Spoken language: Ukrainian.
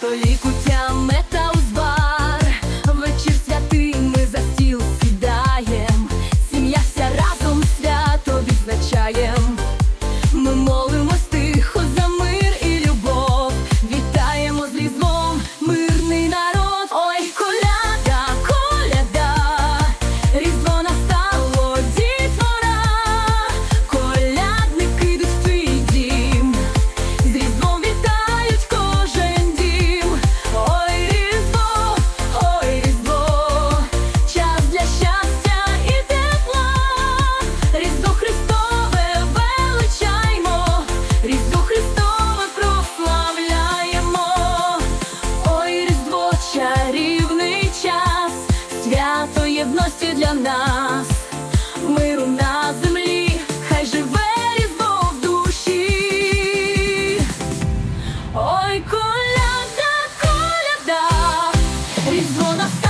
столі куття мета. свято єдності для нас, миру на землі, хай живе різдво в душі. Ой, коляда, коляда, різдво на